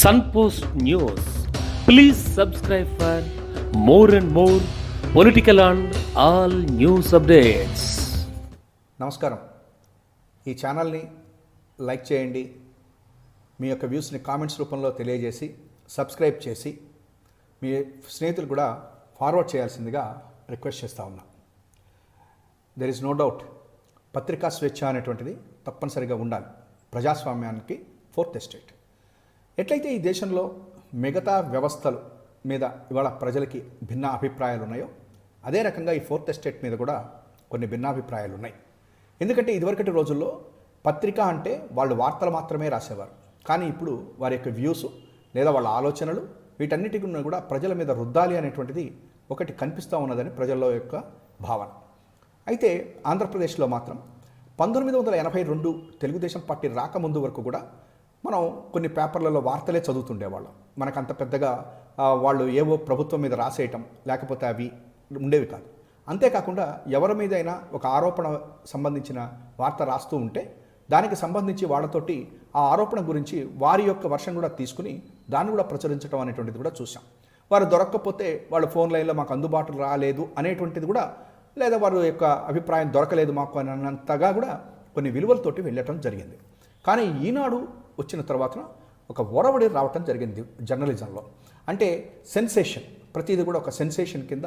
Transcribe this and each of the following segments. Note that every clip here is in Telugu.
Sunpost news please subscribe for more and more political and all news updates నమస్కారం. ఈ ఛానల్ని లైక్ చేయండి. మీ యొక్క వ్యూస్ని కామెంట్స్ రూపంలో తెలియజేసి సబ్స్క్రైబ్ చేసి మీ స్నేహితులు కూడా ఫార్వర్డ్ చేయాల్సిందిగా రిక్వెస్ట్ చేస్తూ ఉన్నా. దెర్ ఇస్ నో డౌట్ పత్రికా స్వేచ్ఛ అనేటువంటిది తప్పనిసరిగా ఉండాలి. ప్రజాస్వామ్యానికి ఫోర్త్ ఎస్టేట్ ఎట్లయితే ఈ దేశంలో మిగతా వ్యవస్థలు మీద ఇవాళ ప్రజలకి భిన్న అభిప్రాయాలు ఉన్నాయో అదే రకంగా ఈ ఫోర్త్ ఎస్టేట్ మీద కూడా కొన్ని భిన్నాభిప్రాయాలు ఉన్నాయి. ఎందుకంటే ఇదివరకటి రోజుల్లో పత్రిక అంటే వాళ్ళు వార్తలు మాత్రమే రాసేవారు. కానీ ఇప్పుడు వారి యొక్క వ్యూస్ లేదా వాళ్ళ ఆలోచనలు వీటన్నిటికి కూడా ప్రజల మీద రుద్దాలి అనేటువంటిది ఒకటి కనిపిస్తూ ఉన్నదని ప్రజల్లో యొక్క భావన. అయితే ఆంధ్రప్రదేశ్లో మాత్రం పంతొమ్మిది వందల ఎనభై రెండు తెలుగుదేశం పార్టీ రాకముందు వరకు కూడా మనం కొన్ని పేపర్లలో వార్తలే చదువుతుండేవాళ్ళం. మనకు అంత పెద్దగా వాళ్ళు ఏవో ప్రభుత్వం మీద రాసేయటం లేకపోతే అవి ఉండేవి కాదు. అంతేకాకుండా ఎవరి మీదైనా ఒక ఆరోపణ సంబంధించిన వార్త రాస్తూ ఉంటే దానికి సంబంధించి వాళ్ళతోటి ఆ ఆరోపణ గురించి వారి యొక్క వర్షం కూడా తీసుకుని దాన్ని కూడా ప్రచురించడం అనేటువంటిది కూడా చూసాం వారు దొరక్కపోతే వాళ్ళు ఫోన్ లైన్లో మాకు అందుబాటులో రాలేదు అనేటువంటిది కూడా లేదా వారి యొక్క అభిప్రాయం దొరకలేదు మాకు అన్నంతగా కూడా కొన్ని విలువలతోటి వెళ్ళటం జరిగింది. కానీ ఈనాడు వచ్చిన తర్వాత ఒక ఒరవడి రావటం జరిగింది జర్నలిజంలో. అంటే సెన్సేషన్ ప్రతిదీ కూడా ఒక సెన్సేషన్ కింద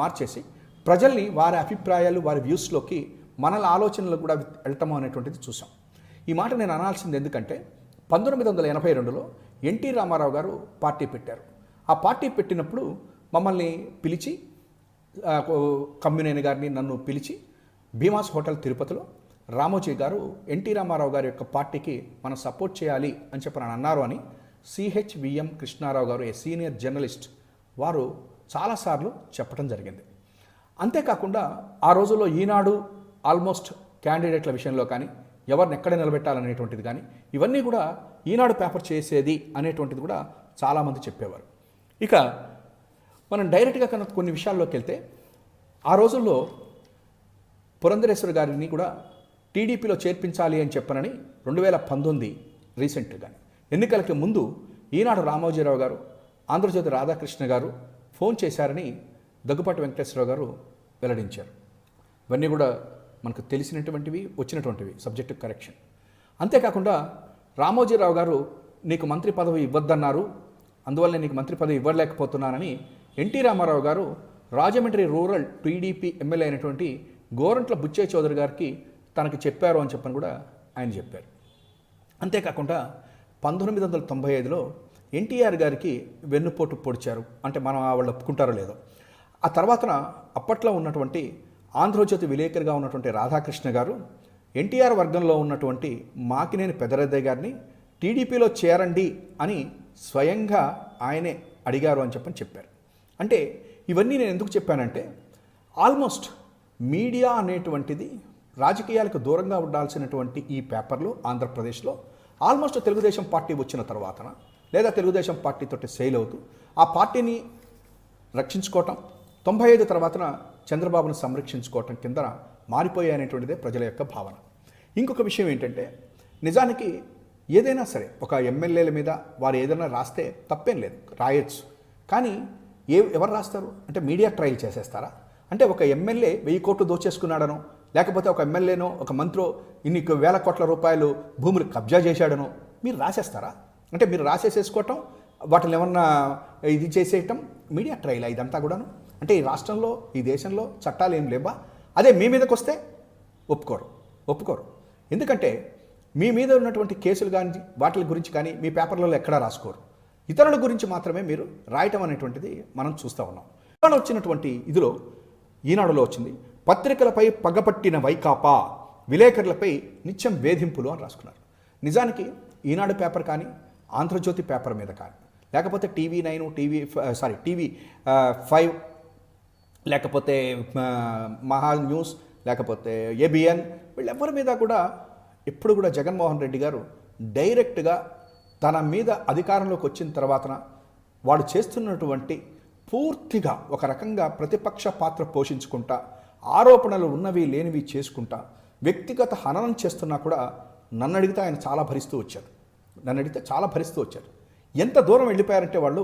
మార్చేసి ప్రజల్ని వారి అభిప్రాయాలు వారి వ్యూస్లోకి మనల ఆలోచనలు కూడా వెళ్ళటం అనేటువంటిది చూసాం ఈ మాట నేను అనాల్సింది ఎందుకంటే పంతొమ్మిది వందల ఎనభై రెండులో ఎన్టీ రామారావు గారు పార్టీ పెట్టారు. ఆ పార్టీ పెట్టినప్పుడు మమ్మల్ని పిలిచి కమ్యూనేని గారిని నన్ను పిలిచి భీమాస్ హోటల్ తిరుపతిలో రామోజీ గారు ఎన్టీ రామారావు గారి యొక్క పార్టీకి మనం సపోర్ట్ చేయాలి అని చెప్పి అన్నారు అని సిహెచ్విఎం కృష్ణారావు గారు ఏ సీనియర్ జర్నలిస్ట్ వారు చాలాసార్లు చెప్పడం జరిగింది. అంతేకాకుండా ఆ రోజుల్లో ఈనాడు ఆల్మోస్ట్ క్యాండిడేట్ల విషయంలో కానీ ఎవరిని ఎక్కడ నిలబెట్టాలనేటువంటిది కానీ ఇవన్నీ కూడా ఈనాడు పేపర్ చేసేది అనేటువంటిది కూడా చాలామంది చెప్పేవారు. ఇక మనం డైరెక్ట్గా కనుక కొన్ని విషయాల్లోకి వెళ్తే ఆ రోజుల్లో పురంధరేశ్వరి గారిని కూడా టీడీపీలో చేర్పించాలి అని చెప్పనని రెండు వేల పంతొమ్మిది రీసెంట్గా. ఎన్నికలకి ముందు ఈనాడు రామోజీరావు గారు ఆంధ్రజ్యోతి రాధాకృష్ణ గారు ఫోన్ చేశారని దగ్గుపాటి వెంకటేశ్వరరావు గారు వెల్లడించారు. ఇవన్నీ కూడా మనకు తెలిసినటువంటివి వచ్చినటువంటివి సబ్జెక్టు కరెక్షన్ అంతేకాకుండా రామోజీరావు గారు నీకు మంత్రి పదవి ఇవ్వద్దన్నారు అందువల్ల నీకు మంత్రి పదవి ఇవ్వలేకపోతున్నానని ఎన్టీ రామారావు గారు రాజమండ్రి రూరల్ టీడీపీ ఎమ్మెల్యే అయినటువంటి గోరంట్ల బుచ్చయ్య చౌదరి గారికి తనకు చెప్పారు అని చెప్పని కూడా ఆయన చెప్పారు. అంతేకాకుండా పంతొమ్మిది వందల తొంభై ఐదులో ఎన్టీఆర్ గారికి వెన్నుపోటు పొడిచారు. అంటే మనం వాళ్ళు ఒప్పుకుంటారో లేదో. ఆ తర్వాతన అప్పట్లో ఉన్నటువంటి ఆంధ్రజ్యోతి విలేకరిగా ఉన్నటువంటి రాధాకృష్ణ గారు ఎన్టీఆర్ వర్గంలో ఉన్నటువంటి మాకినేని పెదరద్దయ్య గారిని టీడీపీలో చేరండి అని స్వయంగా ఆయనే అడిగారు అని చెప్పని చెప్పారు. అంటే ఇవన్నీ నేను ఎందుకు చెప్పానంటే ఆల్మోస్ట్ మీడియా అనేటువంటిది రాజకీయాలకు దూరంగా ఉండాల్సినటువంటి ఈ పేపర్లు ఆంధ్రప్రదేశ్లో ఆల్మోస్ట్ తెలుగుదేశం పార్టీ వచ్చిన తర్వాతన లేదా తెలుగుదేశం పార్టీతోటి సెయిల్ అవుతూ ఆ పార్టీని రక్షించుకోవటం తొంభై ఐదు తర్వాతన చంద్రబాబును సంరక్షించుకోవటం కింద మారిపోయాయనేటువంటిదే ప్రజల యొక్క భావన. ఇంకొక విషయం ఏంటంటే నిజానికి ఏదైనా సరే ఒక ఎమ్మెల్యేల మీద వారు ఏదైనా రాస్తే తప్పేం లేదు రాయొచ్చు. కానీ ఏ ఎవరు రాస్తారు? అంటే మీడియా ట్రయల్ చేసేస్తారా? అంటే ఒక ఎమ్మెల్యే వెయ్యి కోట్లు దోచేసుకున్నాడనో లేకపోతే ఒక ఎమ్మెల్యేనో ఒక మంత్రో ఇన్ని వేల కోట్ల రూపాయలు భూములు కబ్జా చేశాడనో మీరు రాసేస్తారా? అంటే మీరు రాసేసేసుకోవటం వాటిని ఏమన్నా ఇది చేసేయటం మీడియా ట్రయల్ ఇదంతా కూడాను? అంటే ఈ రాష్ట్రంలో ఈ దేశంలో చట్టాలు ఏం లేవా? అదే మీ మీదకి వస్తే ఒప్పుకోరు ఒప్పుకోరు. ఎందుకంటే మీ మీద ఉన్నటువంటి కేసులు కానీ వాటి గురించి కానీ మీ పేపర్లలో ఎక్కడా రాసుకోరు. ఇతరుల గురించి మాత్రమే మీరు రాయటం అనేటువంటిది మనం చూస్తూ ఉన్నాం. ఇవాళ వచ్చినటువంటి ఇదిలో ఈనాడులో వచ్చింది. పత్రికలపై పగపట్టిన వైకాపా విలేకరులపై నిత్యం వేధింపులు అని రాసుకున్నారు. నిజానికి ఈనాడు పేపర్ కానీ ఆంధ్రజ్యోతి పేపర్ మీద కానీ లేకపోతే TV nine TV sorry TV five లేకపోతే మహా న్యూస్ లేకపోతే ఏబిఎన్ వీళ్ళెవ్వరి మీద కూడా ఎప్పుడు కూడా జగన్మోహన్ రెడ్డి గారు డైరెక్ట్గా తన మీద అధికారంలోకి వచ్చిన తర్వాతన వాడు చేస్తున్నటువంటి పూర్తిగా ఒక రకంగా ప్రతిపక్ష పాత్ర పోషించుకుంటా ఆరోపణలు ఉన్నవి లేనివి చేసుకుంటా వ్యక్తిగత హననం చేస్తున్నా కూడా నన్ను అడిగితే ఆయన చాలా భరిస్తూ వచ్చారు నన్ను అడిగితే చాలా భరిస్తూ వచ్చారు ఎంత దూరం వెళ్ళిపోయారంటే వాళ్ళు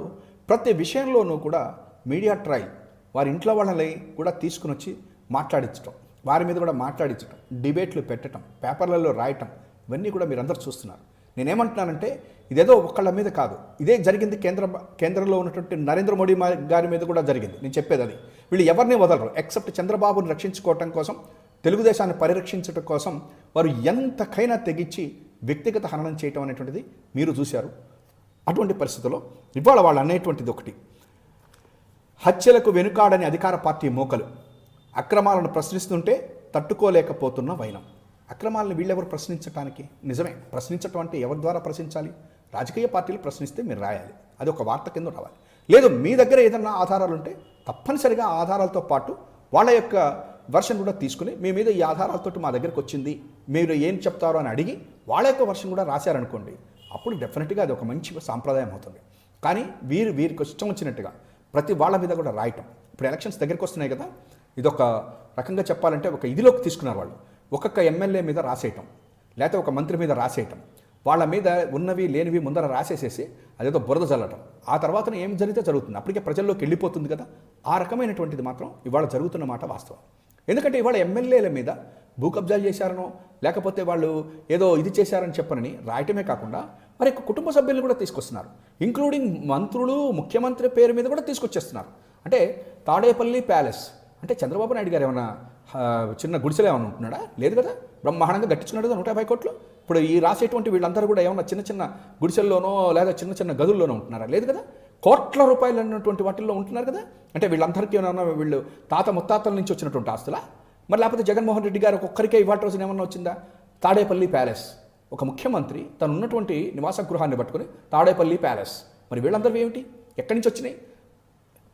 ప్రతి విషయంలోనూ కూడా మీడియా ట్రయల్ వారి ఇంట్లో వాళ్ళని కూడా తీసుకుని వచ్చి మాట్లాడించడం వారి మీద కూడా మాట్లాడించడం డిబేట్లు పెట్టడం పేపర్లలో రాయటం ఇవన్నీ కూడా మీరందరూ చూస్తున్నారు. నేనేమంటున్నానంటే ఇదేదో ఒక్కళ్ళ మీద కాదు. ఇదే జరిగింది కేంద్ర కేంద్రంలో ఉన్నటువంటి నరేంద్ర మోడీ గారి మీద కూడా జరిగింది. నేను చెప్పేది అది. వీళ్ళు ఎవరిని వదలరు ఎక్సెప్ట్ చంద్రబాబును రక్షించుకోవటం కోసం తెలుగుదేశాన్ని పరిరక్షించడం కోసం వారు ఎంతకైనా తెగించి వ్యక్తిగత హననం చేయటం అనేటువంటిది మీరు చూశారు. అటువంటి పరిస్థితుల్లో ఇవాళ వాళ్ళు అనేటువంటిది ఒకటి. హత్యలకు వెనుకాడని అధికార పార్టీ మోకలు. అక్రమాలను ప్రశ్నిస్తుంటే తట్టుకోలేకపోతున్న వైనం. అక్రమాలను వీళ్ళెవరు ప్రశ్నించడానికి నిజమే ప్రశ్నించటం అంటే ఎవరి ద్వారా ప్రశ్నించాలి? రాజకీయ పార్టీలు ప్రశ్నిస్తే మీరు రాయాలి. అది ఒక వార్త కింద రావాలి. లేదు మీ దగ్గర ఏదన్నా ఆధారాలు ఉంటే తప్పనిసరిగా ఆధారాలతో పాటు వాళ్ళ యొక్క వర్షన్ కూడా తీసుకుని మీ మీద ఈ ఆధారాలతో మా దగ్గరకు వచ్చింది మీరు ఏం చెప్తారో అని అడిగి వాళ్ళ యొక్క వర్షన్ కూడా రాశారనుకోండి అప్పుడు డెఫినెట్గా అది ఒక మంచి సాంప్రదాయం అవుతుంది. కానీ వీరు వీరికి ఇష్టం వచ్చినట్టుగా ప్రతి వాళ్ళ మీద కూడా రాయటం. ఇప్పుడు ఎలక్షన్స్ దగ్గరికి వస్తున్నాయి కదా ఇదొక రకంగా చెప్పాలంటే ఒక ఇదిలోకి తీసుకున్నారు వాళ్ళు. ఒక్కొక్క ఎమ్మెల్యే మీద రాసేయటం లేకపోతే ఒక మంత్రి మీద రాసేయటం. వాళ్ళ మీద ఉన్నవి లేనివి ముందర రాసేసేసి అదేదో బురద చల్లటం ఆ తర్వాత ఏం జరిగితే జరుగుతుంది. అప్పటికే ప్రజల్లోకి వెళ్ళిపోతుంది కదా. ఆ రకమైనటువంటిది మాత్రం ఇవాళ జరుగుతున్న మాట వాస్తవం. ఎందుకంటే ఇవాళ ఎమ్మెల్యేల మీద భూ కబ్జాలు చేశారనో లేకపోతే వాళ్ళు ఏదో ఇది చేశారని చెప్పనని రాయటమే కాకుండా మరి యొక్క కుటుంబ సభ్యులను కూడా తీసుకొస్తున్నారు. ఇంక్లూడింగ్ మంత్రులు ముఖ్యమంత్రి పేరు మీద కూడా తీసుకొచ్చేస్తున్నారు. అంటే తాడేపల్లి ప్యాలెస్ అంటే చంద్రబాబు నాయుడు గారు ఏమైనా చిన్న గుడిసెలు ఏమైనా ఉంటున్నాడా? లేదు కదా? బ్రహ్మాండంగా గట్టించుకున్నాడు కదా నూట యాభై కోట్లు. ఇప్పుడు ఈ రాసేటువంటి వీళ్ళందరూ కూడా ఏమన్నా చిన్న చిన్న గుడిసెల్లోనో లేదా చిన్న చిన్న గదుల్లోనో ఉంటున్నారా? లేదు కదా? కోట్ల రూపాయలు అన్నటువంటి వాటిల్లో ఉంటున్నారు కదా? అంటే వీళ్ళందరికీ ఏమన్నా వీళ్ళు తాత ముత్తాతల నుంచి వచ్చినటువంటి ఆస్తులా? మరి లేకపోతే జగన్మోహన్ రెడ్డి గారు ఒక్కరికే ఇవాటి రోజున ఏమన్నా వచ్చిందా? తాడేపల్లి ప్యాలెస్. ఒక ముఖ్యమంత్రి తను ఉన్నటువంటి నివాస గృహాన్ని పట్టుకుని తాడేపల్లి ప్యాలెస్. మరి వీళ్ళందరూ ఏమిటి? ఎక్కడి నుంచి వచ్చినాయి?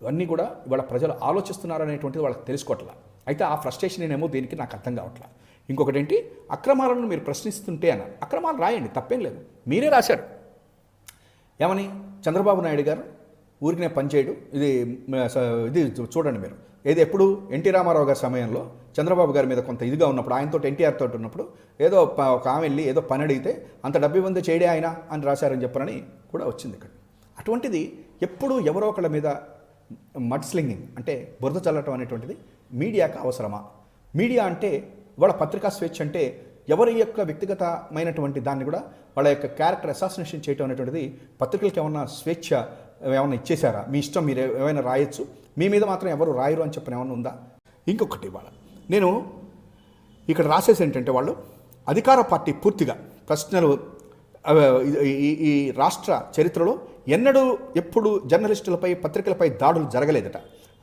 ఇవన్నీ కూడా ఇవాళ ప్రజలు ఆలోచిస్తున్నారు అనేటువంటిది వాళ్ళకి తెలుసుకోవట్లా. అయితే ఆ ఫ్రస్ట్రేషన్ ఏమో దీనికి నాకు అర్థం కావట్లా. ఇంకొకటి ఏంటి అక్రమాలను మీరు ప్రశ్నిస్తుంటే అన్నారు. అక్రమాలు రాయండి తప్పేం లేదు. మీరే రాశారు. ఏమని? చంద్రబాబు నాయుడు గారు ఊరికినే పనిచేయడు ఇది ఇది చూడండి మీరు. ఏది ఎప్పుడు ఎన్టీ రామారావు గారి సమయంలో చంద్రబాబు గారి మీద కొంత ఇదిగా ఉన్నప్పుడు ఆయనతో ఎన్టీఆర్ తోటి ఉన్నప్పుడు ఏదో ఒక ఆమె వెళ్ళి ఏదో పని అడిగితే అంత డబ్బు ఇవ్వంది చేయడే ఆయన అని రాశారని చెప్పనని కూడా వచ్చింది ఇక్కడ. అటువంటిది ఎప్పుడు ఎవరో ఒకళ్ళ మీద మడ్ స్లింగింగ్ అంటే బురద చల్లటం అనేటువంటిది మీడియాకు అవసరమా? మీడియా అంటే వాళ్ళ పత్రికా స్వేచ్ఛ అంటే ఎవరి యొక్క వ్యక్తిగతమైనటువంటి దాన్ని కూడా వాళ్ళ యొక్క క్యారెక్టర్ అసాసినేషన్ చేయటం అనేటువంటిది పత్రికలకు ఏమన్నా స్వేచ్ఛ ఏమైనా ఇచ్చేశారా? మీ ఇష్టం మీరు ఏమైనా రాయొచ్చు? మీ మీద మాత్రం ఎవరు రాయరు అని చెప్పిన ఏమైనా ఉందా? ఇంకొకటి ఇవాళ. నేను ఇక్కడ రాసేసి ఏంటంటే వాళ్ళు అధికార పార్టీ పూర్తిగా ప్రశ్నలు ఈ- ఈ- ఈ రాష్ట్ర చరిత్రలో ఎన్నడూ ఎప్పుడు జర్నలిస్టులపై పత్రికలపై దాడులు జరగలేదట.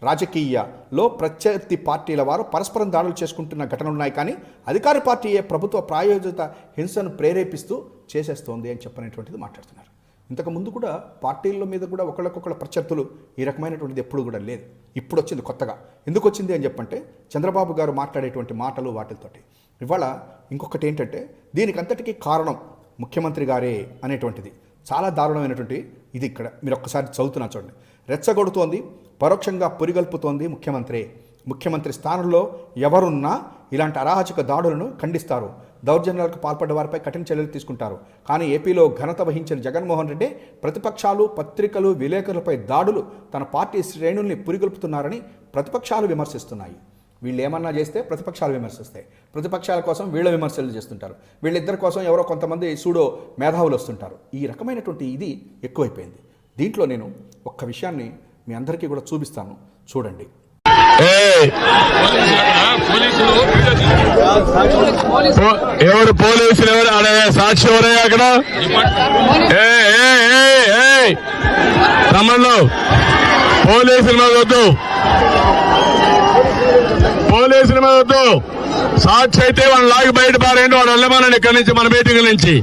రాజకీయలో ప్రత్యర్థి పార్టీల వారు పరస్పరం దాడులు చేసుకుంటున్న ఘటనలు ఉన్నాయి కానీ అధికార పార్టీయే ప్రభుత్వ ప్రాయోజిత హింసను ప్రేరేపిస్తూ చేసేస్తోంది అని చెప్పనేటువంటిది మాట్లాడుతున్నారు. ఇంతకు ముందు కూడా పార్టీల మీద కూడా ఒకళ్ళకొకళ్ళ ప్రత్యర్థులు ఈ రకమైనటువంటిది ఎప్పుడు కూడా లేదు. ఇప్పుడు వచ్చింది కొత్తగా. ఎందుకు వచ్చింది అని చెప్పంటే చంద్రబాబు గారు మాట్లాడేటువంటి మాటలు వాటితోటి. ఇవాళ ఇంకొకటి ఏంటంటే దీనికి అంతటికీ కారణం ముఖ్యమంత్రి గారే అనేటువంటిది. చాలా దారుణమైనటువంటి ఇది ఇక్కడ. మీరు ఒక్కసారి చదువుతున్నా చూడండి. రెచ్చగొడుతోంది పరోక్షంగా పురిగల్పుతోంది ముఖ్యమంత్రి. ముఖ్యమంత్రి స్థానంలో ఎవరున్నా ఇలాంటి అరాచక దాడులను ఖండిస్తారు. దౌర్జన్యాలకు పాల్పడ్డ వారిపై కఠిన చర్యలు తీసుకుంటారు. కానీ ఏపీలో ఘనత వహించిన జగన్మోహన్ రెడ్డి ప్రతిపక్షాలు పత్రికలు విలేకరులపై దాడులు తన పార్టీ శ్రేణుల్ని పురిగొల్పుతున్నారని ప్రతిపక్షాలు విమర్శిస్తున్నాయి. వీళ్ళు ఏమన్నా చేస్తే ప్రతిపక్షాలు విమర్శిస్తాయి. ప్రతిపక్షాల కోసం వీళ్ళ విమర్శలు చేస్తుంటారు. వీళ్ళిద్దరి కోసం ఎవరో కొంతమంది సూడో మేధావులు వస్తుంటారు. ఈ రకమైనటువంటి ఇది ఎక్కువైపోయింది. దీంట్లో నేను ఒక్క విషయాన్ని మీ అందరికీ కూడా చూపిస్తాను. చూడండి. ఎవరు పోలీసులు ఎవరు సాక్షి ఎవరయ్యా అక్కడ! రమ్మన్లు పోలీసుల మీద వద్దు. పోలీసుల మీద వద్దు. సాక్షి అయితే వాళ్ళని లాగి బయట పారేయండి వాడు వెళ్ళమనండి ఇక్కడి నుంచి మన మీటింగ్ నుంచి.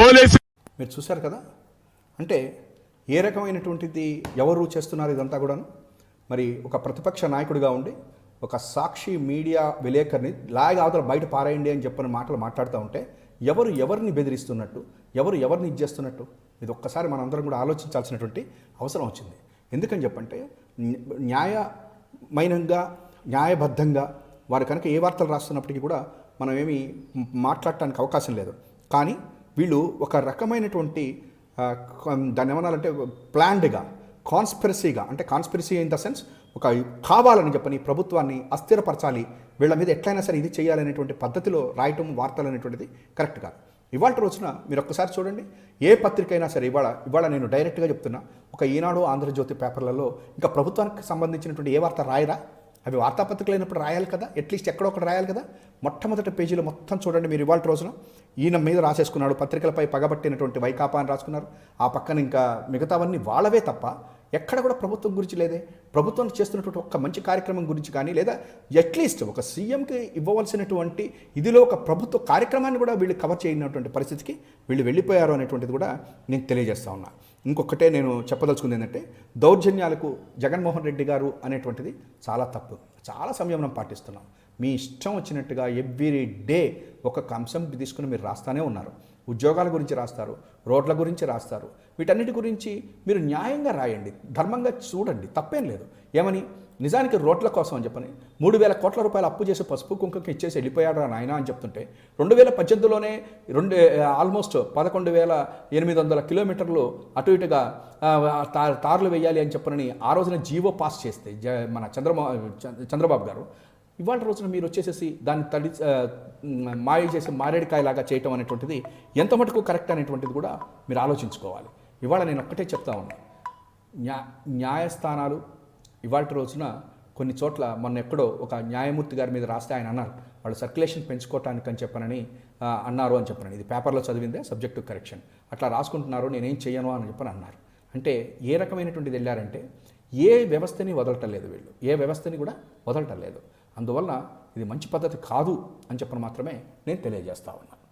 పోలీసు మీరు చూశారు కదా? అంటే ఏ రకమైనటువంటిది ఎవరు చేస్తున్నారు ఇదంతా కూడాను? మరి ఒక ప్రతిపక్ష నాయకుడిగా ఉండి ఒక సాక్షి మీడియా విలేకరిని లాగ అవతల బయట పారేయండి అని చెప్పిన మాటలు మాట్లాడుతూ ఉంటే ఎవరు ఎవరిని బెదిరిస్తున్నట్టు ఎవరు ఎవరిని ఇచ్చేస్తున్నట్టు ఇది ఒక్కసారి మనందరం కూడా ఆలోచించాల్సినటువంటి అవసరం వచ్చింది. ఎందుకని చెప్పంటే న్యాయమైనంగా న్యాయబద్ధంగా వారు కనుక ఏ వార్తలు రాస్తున్నప్పటికీ కూడా మనం ఏమి మాట్లాడటానికి అవకాశం లేదు. కానీ వీళ్ళు ఒక రకమైనటువంటి దాన్ని ఏమనాలంటే ప్లాన్డ్గా కాన్స్పిరసీగా అంటే కాన్స్పిరసీ ఇన్ ద సెన్స్ ఒక కావాలని చెప్పని ప్రభుత్వాన్ని అస్థిరపరచాలి వీళ్ళ మీద ఎట్లయినా సరే ఇది చేయాలనేటువంటి పద్ధతిలో రాయటం వార్తలు అనేటువంటిది కరెక్ట్ కాదు. ఇవాళ రోజున మీరు ఒక్కసారి చూడండి ఏ పత్రిక అయినా సరే ఇవాళ ఇవాళ నేను డైరెక్ట్గా చెప్తున్నా ఒక ఈనాడు ఆంధ్రజ్యోతి పేపర్లలో ఇంకా ప్రభుత్వానికి సంబంధించినటువంటి ఏ వార్త రాయరా? అవి వార్తాపత్రికలు అయినప్పుడు రాయాలి కదా? అట్లీస్ట్ ఎక్కడో ఒకటి రాయాలి కదా? మొట్టమొదటి పేజీలో మొత్తం చూడండి మీరు ఇవాళ రోజున. ఈయన మీద రాసేసుకున్నాడు పత్రికలపై పగబట్టినటువంటి వైకాపా అని రాసుకున్నారు. ఆ పక్కన ఇంకా మిగతావన్నీ వాళ్ళవే తప్ప ఎక్కడ కూడా ప్రభుత్వం గురించి లేదే. ప్రభుత్వం చేస్తున్నటువంటి ఒక్క మంచి కార్యక్రమం గురించి కానీ లేదా అట్లీస్ట్ ఒక సీఎంకి ఇవ్వవలసినటువంటి ఇదిలో ఒక ప్రభుత్వ కార్యక్రమాన్ని కూడా వీళ్ళు కవర్ చేయనటువంటి పరిస్థితికి వీళ్ళు వెళ్ళిపోయారు అనేటువంటిది కూడా నేను తెలియజేస్తా ఉన్నా. ఇంకొకటే నేను చెప్పదలుచుకుంది ఏంటంటే దౌర్జన్యాలకు జగన్మోహన్ రెడ్డి గారు అనేటువంటిది చాలా తప్పు. చాలా సంయమనం పాటిస్తున్నాం. మీ ఇష్టం వచ్చినట్టుగా ఎవ్రీ డే ఒక్కొక్క అంశం తీసుకుని మీరు రాస్తానే ఉన్నారు. ఉద్యోగాల గురించి రాస్తారు రోడ్ల గురించి రాస్తారు. వీటన్నిటి గురించి మీరు న్యాయంగా రాయండి ధర్మంగా చూడండి తప్పేం లేదు. ఏమని? నిజానికి రోడ్ల కోసం అని చెప్పని. మూడు వేల కోట్ల రూపాయలు అప్పు చేసి పసుపు కుంకుమకి ఇచ్చేసి వెళ్ళిపోయాడు అని అని చెప్తుంటే రెండు వేల పద్దెనిమిదిలోనే రెండు ఆల్మోస్ట్ పదకొండు వేల ఎనిమిది వందల కిలోమీటర్లు అటు ఇటుగా తా- తార్లు వేయాలి అని చెప్పనని ఆ రోజున జీవో పాస్ చేస్తే జ మన చంద్రమో చంద్రబాబు గారు ఇవాళ రోజున మీరు వచ్చేసేసి దాన్ని తడి ఆ, మాయ చేసి మారేడికాయలాగా చేయటం అనేటువంటిది ఎంత మటుకు కరెక్ట్ అనేటువంటిది కూడా మీరు ఆలోచించుకోవాలి. ఇవాళ నేను ఒక్కటే చెప్తా ఉన్నా. న్యా న్యాయస్థానాలు ఇవాళ రోజున కొన్ని చోట్ల మొన్న ఎక్కడో ఒక న్యాయమూర్తి గారి మీద రాస్తే ఆయన అన్నారు. వాళ్ళు సర్క్యులేషన్ పెంచుకోవటానికి అని చెప్పనని అన్నారు అని చెప్పనని. ఇది పేపర్లో చదివిందే సబ్జెక్టు కరెక్షన్. అట్లా రాసుకుంటున్నారు నేనేం చేయను అని చెప్పని అన్నారు. అంటే ఏ రకమైనటువంటిది వెళ్ళారంటే ఏ వ్యవస్థని వదలటం లేదు వీళ్ళు. ఏ వ్యవస్థని కూడా వదలటం లేదు. అందువల్ల ఇది మంచి పద్ధతి కాదు అని చెప్పని మాత్రమే నేను తెలియజేస్తా ఉన్నాను